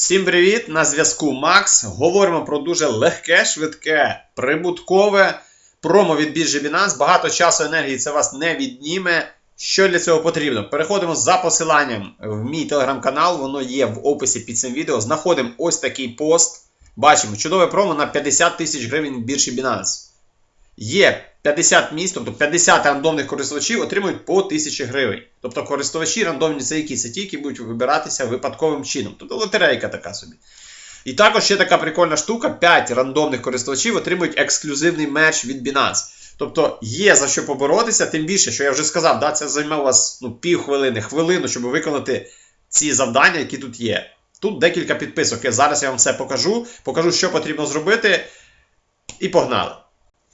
Всім привіт! На зв'язку Макс. Говоримо про дуже легке, швидке, прибуткове промо від біржі Binance. Багато часу енергії це вас не відніме. Що для цього потрібно? Переходимо за посиланням в мій телеграм-канал, воно є в описі під цим відео. Знаходимо ось такий пост. Бачимо чудове промо на 50 тисяч гривень в біржі Binance. Є 50 місць, тобто 50 рандомних користувачів отримують по 1000 гривень. Тобто користувачі рандомні це які? Це ті, які будуть вибиратися випадковим чином. Тобто лотерейка така собі. І також ще така прикольна штука: 5 рандомних користувачів отримують ексклюзивний мерч від Binance. Тобто є за що поборотися, тим більше, що я вже сказав, да, це займе у вас ну, пів хвилини, хвилину, щоб виконати ці завдання, які тут є. Тут декілька підписок. Зараз я вам все покажу, покажу, що потрібно зробити. І погнали.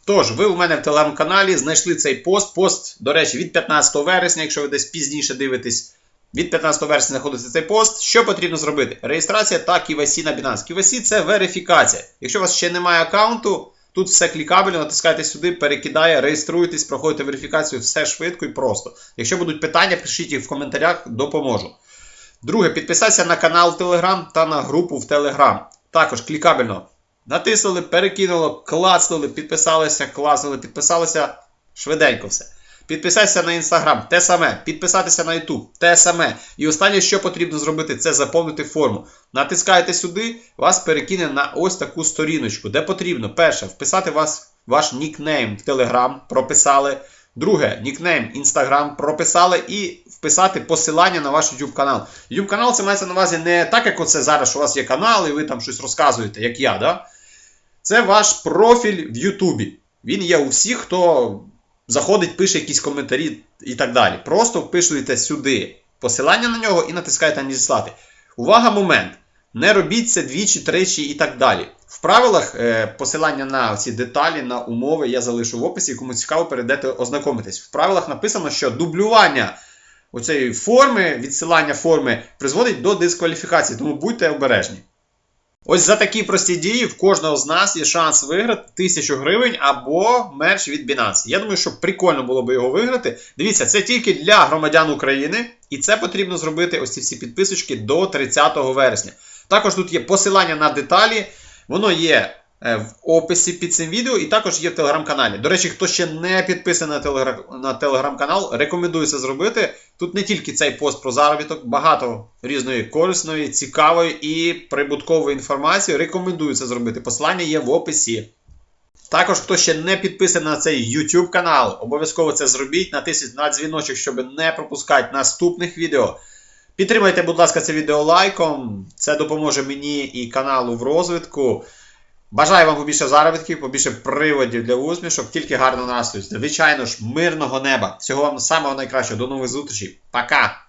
Тож, ви у мене в телеграм-каналі знайшли цей пост. Пост, до речі, від 15 вересня, якщо ви десь пізніше дивитесь. Від 15 вересня знаходиться цей пост. Що потрібно зробити? Реєстрація та KYC на Binance. KYC це верифікація. Якщо у вас ще немає аккаунту, тут все клікабельно, натискайте сюди, перекидає, реєструйтесь, проходите верифікацію, все швидко і просто. Якщо будуть питання, пишіть їх в коментарях, допоможу. Друге, підписатися на канал Telegram та на групу в Telegram. Також клікабельно. Натиснули, перекинуло, клацнули, підписалися, клацнули, підписалися. Швиденько все. Підписатися на Instagram, те саме. Підписатися на YouTube, те саме. І останнє, що потрібно зробити, це заповнити форму. Натискаєте сюди, вас перекине на ось таку сторіночку, де потрібно, перше, вписати вас, ваш нікнейм в Telegram, прописали. Друге, нікнейм Instagram прописали і вписати посилання на ваш YouTube канал. YouTube канал це мається на увазі не так, як оце зараз, що у вас є канал, і ви там щось розказуєте, як я. да? Це ваш профіль в Ютубі. Він є у всіх, хто заходить, пише якісь коментарі і так далі. Просто впишуєте сюди посилання на нього і натискаєте надіслати. Увага, момент! Не робіть це двічі, тричі і так далі. В правилах е, посилання на ці деталі, на умови я залишу в описі, кому цікаво, перейдете ознакомитись. В правилах написано, що дублювання оцієї форми, відсилання форми призводить до дискваліфікації, тому будьте обережні. Ось за такі прості дії в кожного з нас є шанс виграти 1000 гривень або мерч від Binance. Я думаю, що прикольно було би його виграти. Дивіться, це тільки для громадян України, і це потрібно зробити ось ці всі підписочки до 30 вересня. Також тут є посилання на деталі, воно є в описі під цим відео, і також є в телеграм-каналі. До речі, хто ще не підписаний на телеграм-канал, рекомендую це зробити. Тут не тільки цей пост про заробіток, багато різної корисної, цікавої і прибуткової інформації. Рекомендую це зробити. Посилання є в описі. Також, хто ще не підписаний на цей YouTube канал, обов'язково це зробіть, натисніть на дзвіночок, щоб не пропускати наступних відео. Підтримайте, будь ласка, це відео лайком. Це допоможе мені і каналу в розвитку. Бажаю вам побільше заробітків, побільше приводів для усмішок, тільки гарного настрою. Звичайно ж, мирного неба. Всього вам самого найкращого. До нових зустрічей. Пока!